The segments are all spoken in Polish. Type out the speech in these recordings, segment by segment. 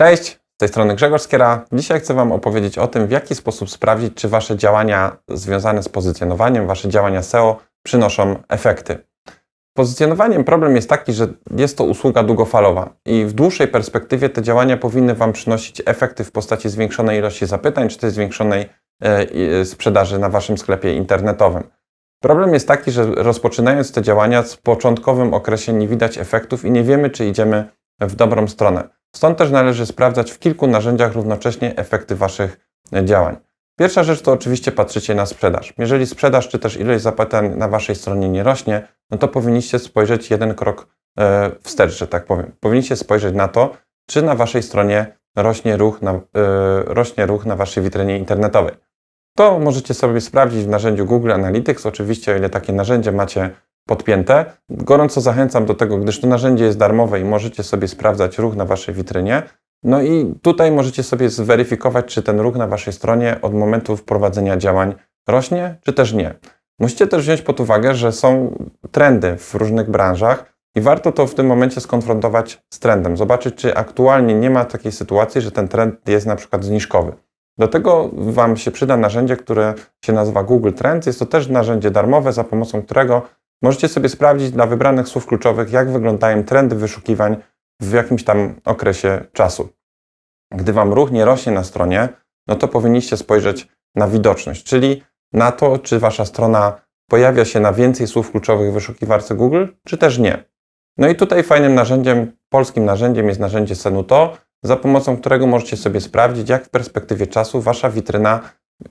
Cześć, z tej strony Grzegorz Skiera. Dzisiaj chcę Wam opowiedzieć o tym, w jaki sposób sprawdzić, czy Wasze działania związane z pozycjonowaniem, Wasze działania SEO przynoszą efekty. Pozycjonowaniem problem jest taki, że jest to usługa długofalowa i w dłuższej perspektywie te działania powinny Wam przynosić efekty w postaci zwiększonej ilości zapytań, czy też zwiększonej e, i- sprzedaży na Waszym sklepie internetowym. Problem jest taki, że rozpoczynając te działania w początkowym okresie nie widać efektów i nie wiemy, czy idziemy w dobrą stronę. Stąd też należy sprawdzać w kilku narzędziach równocześnie efekty Waszych e, działań. Pierwsza rzecz to oczywiście patrzycie na sprzedaż. Jeżeli sprzedaż czy też ilość zapytań na Waszej stronie nie rośnie, no to powinniście spojrzeć jeden krok e, wstecz, że tak powiem. Powinniście spojrzeć na to, czy na Waszej stronie rośnie ruch na, e, rośnie ruch na Waszej witrynie internetowej. To możecie sobie sprawdzić w narzędziu Google Analytics, oczywiście o ile takie narzędzie macie podpięte. Gorąco zachęcam do tego, gdyż to narzędzie jest darmowe i możecie sobie sprawdzać ruch na Waszej witrynie. No i tutaj możecie sobie zweryfikować, czy ten ruch na Waszej stronie od momentu wprowadzenia działań rośnie, czy też nie. Musicie też wziąć pod uwagę, że są trendy w różnych branżach i warto to w tym momencie skonfrontować z trendem. Zobaczyć, czy aktualnie nie ma takiej sytuacji, że ten trend jest na przykład zniżkowy. Do tego Wam się przyda narzędzie, które się nazywa Google Trends. Jest to też narzędzie darmowe, za pomocą którego możecie sobie sprawdzić dla wybranych słów kluczowych, jak wyglądają trendy wyszukiwań w jakimś tam okresie czasu. Gdy Wam ruch nie rośnie na stronie, no to powinniście spojrzeć na widoczność, czyli na to, czy Wasza strona pojawia się na więcej słów kluczowych w wyszukiwarce Google, czy też nie. No i tutaj fajnym narzędziem, polskim narzędziem jest narzędzie Senuto, za pomocą którego możecie sobie sprawdzić, jak w perspektywie czasu Wasza witryna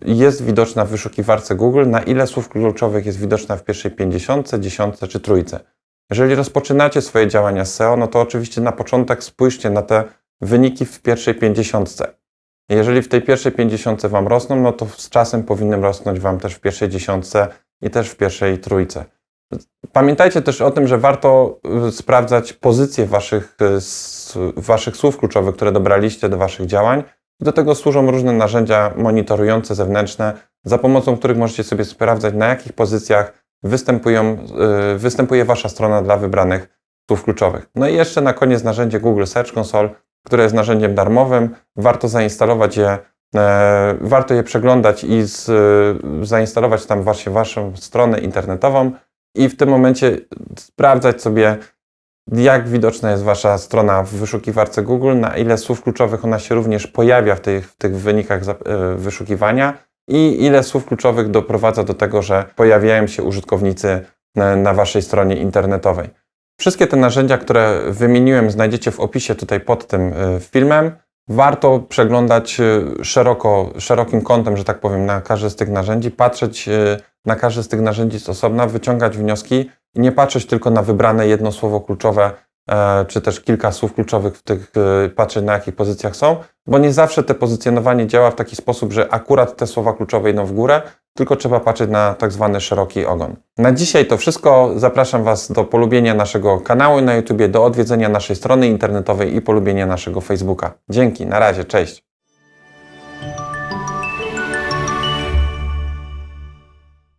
jest widoczna w wyszukiwarce Google, na ile słów kluczowych jest widoczna w pierwszej 50, 10 czy trójce. Jeżeli rozpoczynacie swoje działania SEO, no to oczywiście na początek spójrzcie na te wyniki w pierwszej 50. Jeżeli w tej pierwszej 50 Wam rosną, no to z czasem powinny rosnąć Wam też w pierwszej dziesiątce i też w pierwszej trójce. Pamiętajcie też o tym, że warto y, sprawdzać pozycję waszych, y, waszych słów kluczowych, które dobraliście do Waszych działań. Do tego służą różne narzędzia monitorujące zewnętrzne, za pomocą których możecie sobie sprawdzać, na jakich pozycjach występują, y, występuje Wasza strona dla wybranych słów kluczowych. No i jeszcze na koniec narzędzie Google Search Console, które jest narzędziem darmowym. Warto zainstalować je, e, warto je przeglądać i z, e, zainstalować tam właśnie Waszą stronę internetową i w tym momencie sprawdzać sobie, jak widoczna jest Wasza strona w wyszukiwarce Google, na ile słów kluczowych ona się również pojawia w tych, w tych wynikach e, wyszukiwania i ile słów kluczowych doprowadza do tego, że pojawiają się użytkownicy na, Waszej stronie internetowej. Wszystkie te narzędzia, które wymieniłem, znajdziecie w opisie tutaj pod tym y, filmem. Warto przeglądać y, szeroko, szerokim kątem, że tak powiem, na każde z tych narzędzi, patrzeć na każde z tych narzędzi z osobna, wyciągać wnioski nie patrzeć tylko na wybrane jedno słowo kluczowe, e, czy też kilka słów kluczowych w tych, y, patrzeć na jakich pozycjach są, bo nie zawsze te pozycjonowanie działa w taki sposób, że akurat te słowa kluczowe idą w górę, tylko trzeba patrzeć na tak zwany szeroki ogon. Na dzisiaj to wszystko. Zapraszam Was do polubienia naszego kanału na YouTube, do odwiedzenia naszej strony internetowej i polubienia naszego Facebooka. Dzięki, na razie, cześć.